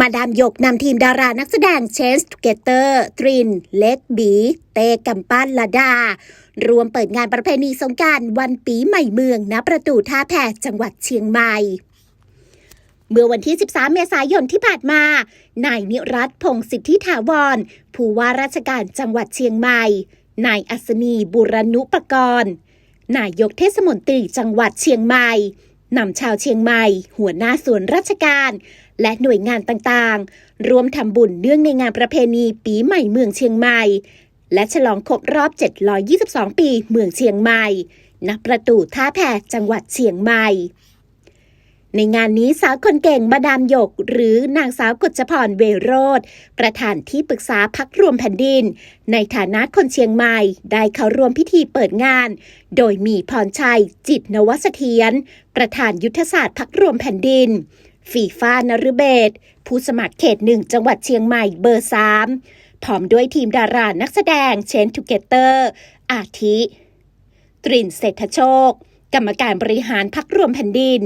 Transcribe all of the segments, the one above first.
มาดามยกนำทีมดารานักแสดงเชนส์ทูเกเตอร์ตริน เล็กบี เตกำปั้นละดา รวมเปิดงานประเพณีสงการวันปีใหม่เมืองณประตูท่าแพจังหวัดเชียงใหม่ เมื่อวันที่ 13 เมษายนที่ผ่านมา นายนิรัตพงศิทธิถาวร ผู้ว่าราชการจังหวัดเชียงใหม่ นายอัศนีบุรณุปกรณ์ นายกเทศมนตรีจังหวัดเชียงใหม่ นำชาวเชียงใหม่ หัวหน้าส่วนราชการ และหน่วยงานต่างๆรวมทำบุญเนื่องในงานประเพณีปีใหม่เมืองเชียงใหม่ และฉลองครบรอบ 722 ปีเมืองเชียงใหม่ ณ ประตูท่าแพจังหวัดเชียงใหม่ ในงานนี้สาวคนเก่งมาดามหยก หรือนางสาวกฤษพรเวโรธประธานที่ปรึกษาพักรวมแผ่นดิน ในฐานะคนเชียงใหม่ ได้เข้าร่วมพิธีเปิดงาน โดยมีพรชัย จิตนวเสถียรประธานยุทธศาสตร์พักรวมแผ่นดินฟีฟ้านฤเบศผู้สมัครเขตหนึ่งจังหวัดเชียงใหม่เบอร์สามพร้อมด้วยทีมดารานักแสดงเชนทูเกเตอร์ อาทิ ตรินเศรษฐโชค กรรมการบริหารพักรวมแผ่นดิน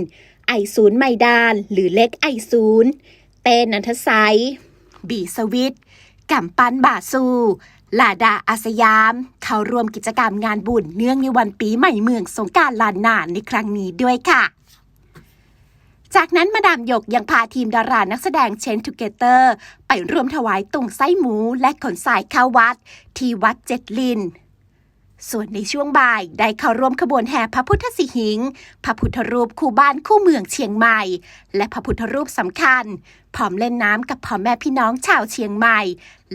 ไอศูนย์ไมดาน หรือเล็กไอศูนย์เต้นันทไซบีสวิตกำปั้นบาซูลาดาอาสยาม เข้าร่วมกิจกรรมงานบุญเนื่องในวันปีใหม่เมืองสงการลานนาในครั้งนี้ด้วยค่ะ จากนั้นมาดามหยกยังพาทีมดารานักแสดงเชนทูเกเตอร์ ไปร่วมถวายตุงไส้หมูและขนสายเข้าวัด ที่วัดเจ็ดลิน ส่วนในช่วงบ่ายได้เข้าร่วมขบวนแห่พระพุทธสิหิงค์พระพุทธรูปคู่บ้านคู่เมืองเชียงใหม่ และพระพุทธรูปสำคัญ พร้อมเล่นน้ำกับพ่อแม่พี่น้องชาวเชียงใหม่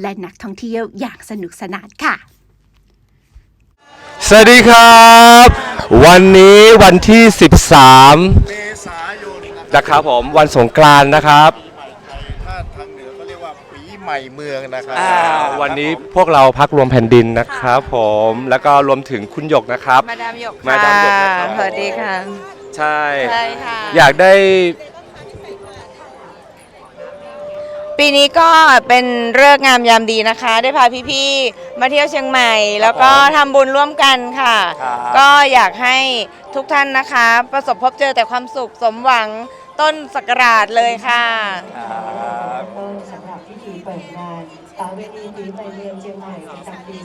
และนักท่องเที่ยวอย่างสนุกสนานค่ะ สวัสดีครับ วันนี้วันที่ 13 เมษายนนะนะครับผมวันสงกรานต์นะครับ ใหม่เมืองนะครับอ่า วันนี้พวกเราพักรวมแผ่นดินนะครับผมแล้วก็รวมถึงคุณหยกนะครับ มาดามหยกมาดามหยกนะครับ สวัสดีค่ะใช่ ใช่ค่ะ อยากได้ปีนี้ก็เป็นเลิกษ์งามยามดีนะคะ ได้พาพี่ๆมาเที่ยวเชียงใหม่ แล้วก็ทำบุญร่วมกันค่ะ ครับก็อยากให้ทุกท่านนะคะ ประสบพบเจอแต่ความสุขสมหวังต้นสักราชเลยค่ะก็สำหรับพิธีเปิดงานเอ่อเวทีปีใหม่เมืองเชียงใหม่ประจำปี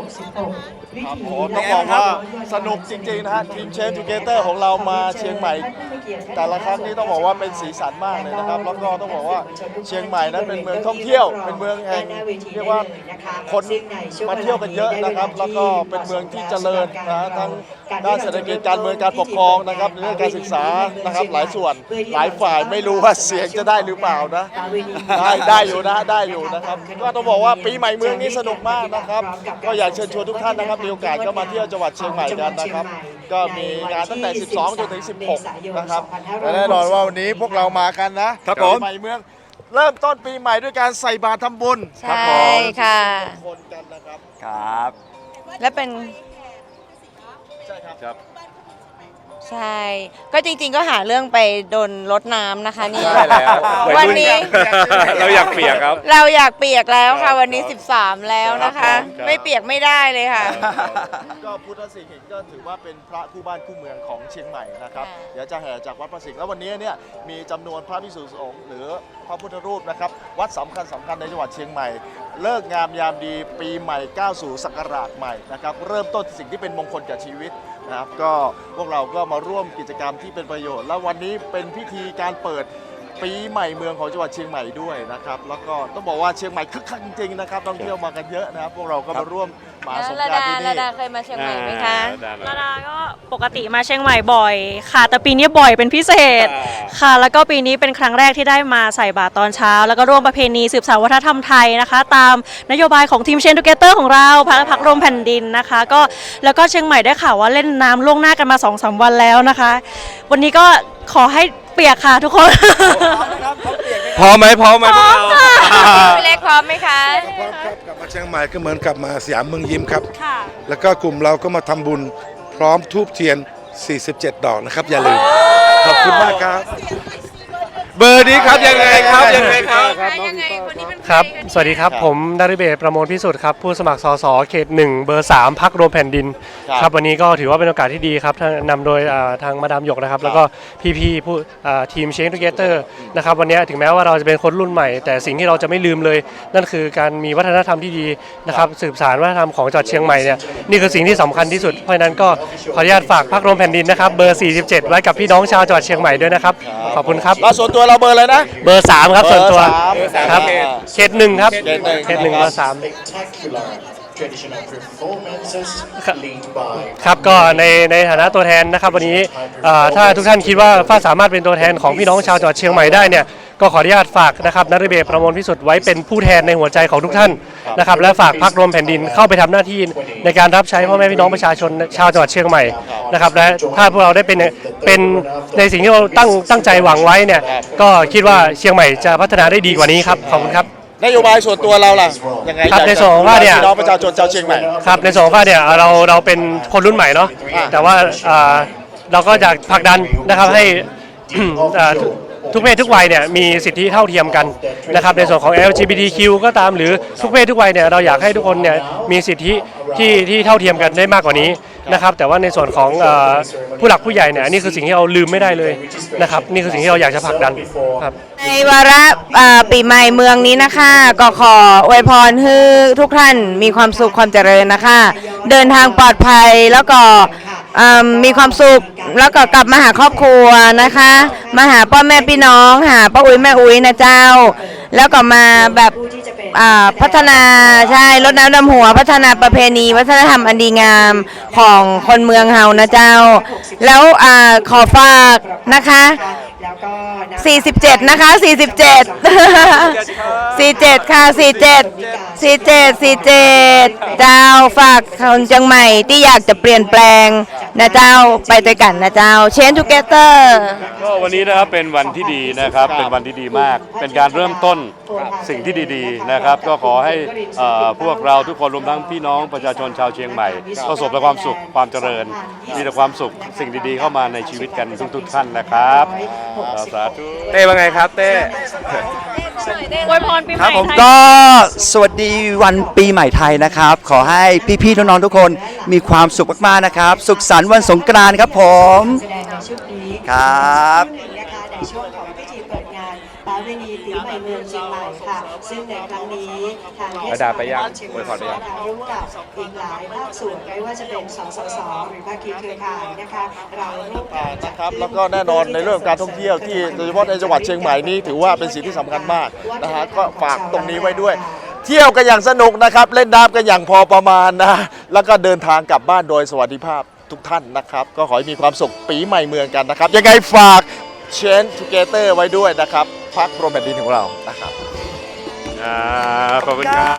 2566วิครับถีต้องบอกว่าสนุกจริงๆนะฮะทีมเชนทูเกเตอร์ของเรามาเชียงใหม่ แต่ละครั้งนี้ต้องบอกว่าเป็นสีสันมากเลยนะครับ แล้วก็ต้องบอกว่าเชียงใหม่นั้นเป็นเมืองท่องเที่ยว เป็นเมืองแห่งเรียกว่าคนมาเที่ยวกันเยอะนะครับ แล้วก็เป็นเมืองที่เจริญนะฮะทั้ง ด้านเศรษฐกิจการเมืองการปกครองนะครับเรื่องการศึกษานะครับหลายส่วนหลายฝ่ายไม่รู้ว่าเสียงจะได้หรือเปล่านะได้ได้อยู่นะได้อยู่นะครับก็ต้องบอกว่าปีใหม่เมืองนี้สนุกมากนะครับ ก็อยากเชิญชวนทุกท่านนะครับมีโอกาสก็มาเที่ยวจังหวัดเชียงใหม่กันนะครับ ก็มีงานตั้งแต่ 12จนถึง 16 นะครับและแน่นอนว่าวันนี้พวกเรามากันนะครับผมปีใหม่เมืองเริ่มต้นปีใหม่ด้วยการใส่บาตรทำบุญใช่ค่ะคนกันนะครับครับ และเป็น ใช่ครับครับใช่ ก็จริงๆก็หาเรื่องไปโดนรดน้ำนะคะนี่ใช่แล้ววันนี้ เราอยากเปียกครับ เราอยากเปียกแล้วค่ะครับวันนี้ 13 แล้วนะครัคะบผมครับ ไม่เปียกไม่ได้เลยค่ะ ก็พุทธสิหิงก็ถือว่าเป็นพระคู่บ้านคู่เมืองของเชียงใหม่นะครับค่ะ เดี๋ยวจะแห่จากวัดพระสิงห์แล้ววันนี้เนี่ยมีจำนวนพระภิกษุสงฆ์หรือพระพุทธรูปนะครับวัดสำคัญสำคัญในจังหวัดเชียงใหม่ เลิกงามยามดีปีใหม่ ก้าวสู่ศักราชใหม่นะครับเริ่มต้นสิ่งที่เป็นมงคลกับชีวิตนะครับก็พวกเราก็มาร่วมกิจกรรมที่เป็นประโยชน์ แล้ววันนี้เป็นพิธีการเปิด ปีใหม่เมืองของจังหวัดเชียงใหม่ด้วยนะครับ แล้วก็ต้องบอกว่าเชียงใหม่คึกคักจริงๆนะครับท่องเที่ยวมากันเยอะนะครับ พวกเราก็มาร่วมมหาสงระกรานดาต์ที่ระนี่ดาเคยมาเชียงใหม่ไหมคะนาดาก็ปกติมาเชียงใหม่บ่อย ค่ะ แต่ปีนี้บ่อยเป็นพิเศษ อ่า ค่ะ แล้วก็ปีนี้เป็นครั้งแรกที่ได้มาใส่บาตรตอนเช้า แล้วก็ร่วมประเพณีสืบสานวัฒนธรรมไทยนะคะ ตามนโยบายของทีมเชนทูเกเตอร์ของเราพักพักรวมแผ่นดินนะคะ ก็แล้วก็เชียงใหม่ได้ข่าวว่าเล่นน้ำล่วงหน้ากันมา2อสวันแล้วนะคะ วันนี้ก็ขอให้ เปียกค่ะทุกคน พร้อมไหมพร้อมไหมพวกเราพี่เล็กพร้อมไหมคะ พร้อมครับกลับมาเชียงใหม่ก็เหมือนกลับมาสยามเมืองยิ้มครับ ค่ะแล้วก็กลุ่มเราก็มาทำบุญพร้อมทูบเทียน 47 ดอกนะครับ อย่าลืม ขอบคุณมากครับ เบอร์นี้ครับยังไงครับยังไงครับครับ สวัสดีครับผมดาริเบศประมวลพิสุทธิ์ครับ ผู้สมัครสสเขต1เบอร์3พักรวมแผ่นดิน ครับครับ วันนี้ก็ถือว่าเป็นโอกาสที่ดีครับท่านนำโดยอ่าทางมาดามหยกนะครับ แล้วก็พี่ๆผู้อ่าทีมเชนทูเกเตอร์นะครับวันนี้ถึงแม้ว่าเราจะเป็นคนรุ่นใหม่ แต่สิ่งที่เราจะไม่ลืมเลย นั่นคือการมีวัฒนธรรมที่ดีนะครับสืบสานวัฒนธรรมของจังหวัดเชียงใหม่เนี่ยนี่คือสิ่งที่สำคัญที่สุดเพราะฉะนั้นก็ขออนุญาตฝากพักรวมแผ่นดินนะครับเบอร์ 47 ไว้กับพี่น้องชาวจังหวัดเชียงใหม่ด้วยนะครับขอบคุณครับแล้วส่วนตัวเราเบอร์อะไรนะ เบอร์3ครับส่วนตัวเบอร์สามครับเบอร์สาม เขตหนึ่งครับเขตหนึ่ง เขตหนึ่งเบอร์สาม spectacular traditional performances lead by ครับก็ในในฐานะตัวแทนนะครับวันนี้เอ่อถ้าทุกท่านคิดว่าฟ้าสามารถเป็นตัวแทนของพี่น้องชาวจังหวัดเชียงใหม่ได้เนี่ยก็ขออนุญาตฝากนะครับนฤเบศประมวลพิสุทธิ์ไว้เป็นผู้แทนในหัวใจของทุกท่านนะครับและฝากพักรวมแผ่นดินเข้าไปทำหน้าที่ในการรับใช้พ่อแม่พี่น้องประชาชนชาวจังหวัดเชียงใหม่นะครับและถ้าพวกเราได้เป็นเป็นในสิ่งที่เราตั้งตั้งใจหวังไว้เนี่ยก็คิดว่าเชียงใหม่จะพัฒนาได้ดีกว่านี้ครับขอบคุณครับ นโยบายส่วนตัวเราล่ะยังไงครับอยกจะในส่วนของว่าเนี่ย พี่น้องประชาชนชาวเชียงใหม่ ครับในส่วนของฝ้ายเนี่ยเราเราเป็นคนรุ่นใหม่เนาะอ่า แต่ว่าอ่าเราก็จะผลักดันนะครับให้ อ่าทุกทุกเพศทุกวัยเนี่ยมีสิทธิเท่าเทียมกันนะครับในส่วนของ LGBTQ ก็ตามหรือทุกเพศทุกวัยเนี่ยเราอยากให้ทุกคนเนี่ยมีสิทธิที่ที่เท่าเทียมกันได้มากกว่านี้ นะครับแต่ว่าในส่วนของผู้หลักผู้ใหญ่เนี่ยนี่คือสิ่งที่เราลืมไม่ได้เลยนะครับนี่คือสิ่งที่เราอยากจะผลักดันครับในวาระปีใหม่เมืองนี้นะคะก็ขออวยพรให้ทุกท่านมีความสุขความเจริญนะคะ เดินทางปลอดภัยแล้วก็มีความสุขแล้วก็กลับมาหาครอบครัวนะคะ มาหาพ่อแม่พี่น้อง หาป้าอุ้ยแม่อุ้ยนะเจ้า แล้วก็มาแบบ อ่าพัฒนาใช่รดน้ำดำหัว พัฒนาประเพณีวัฒนธรรมอันดีงามของคนเมืองเฮานะเจ้า แล้วอาขอฝากนะคะ แล้วก็น47 นะคะ 47 47 ค่ะ 47 47 47เจ้าฝากคนเชียงใหม่ที่อยากจะเปลี่ยนแปลง นะเจ้าไปด้วยกันนะเจ้า Change Together ก็วันนี้นะครับเป็นวันที่ดีนะครับเป็นวันที่ดีมาก เป็นการเริ่มต้นสิ่งที่ดีๆนะครับ ก็ขอให้เอ่อพวกเราทุกคนรวมทั้งพี่น้องประชาชนชาวเชียงใหม่ประสบแต่ความสุขความเจริญ มีแต่ความสุขสิ่งดีๆเข้ามาในชีวิตกันทุกๆท่านนะครับสาธุ เต้ว่าไงครับเต้ อวยพรปีใหครับม่ผมไทย ก็สวัสดีวันปีใหม่ไทยนะครับ ขอให้พี่ๆน้องๆทุกคนมีความสุขมากๆนะครับ สุขสันต์วันสงกรานต์ครับผม แสดงในชุดนี้ครับหนึ่งนะคะในช่วงของพิธีเปิดงานปา เวณีปีใหม่เมืองเชียงใหม่ค่ะ ซึ่งในครั้งนี้ทางเทศไปด่าบาลไปยังเชียงใหอวยพรไปยังม่ร่วมกับอีกหลายภาคส่วนไม่ว่าจะเป็นสสสหรือภาคีเครือข่ายนะคะเราร่วมกันจัดนะครับขึ้แล้วก็แน่นอนในเรื่องของการท่องเที่ยวที่โดยเฉพาะในจังหวัดเชียงใหม่นี้ถือว่าเป็นสิ่งที่สำคัญมากนะฮะก็ฝากตรงนี้ไว้ด้วย เที่ยวกันอย่างสนุกนะครับ เล่นน้ำกันอย่างพอประมาณนะ แล้วก็เดินทางกลับบ้านโดยสวัสดิภาพทุกท่านนะครับ ก็ขอให้มีความสุขปีใหม่เมืองกันนะครับ ยังไงฝาก Change Together ไว้ด้วยนะครับ พักโรแมนดินของเรานะครับ อ่าขอบคุณครับ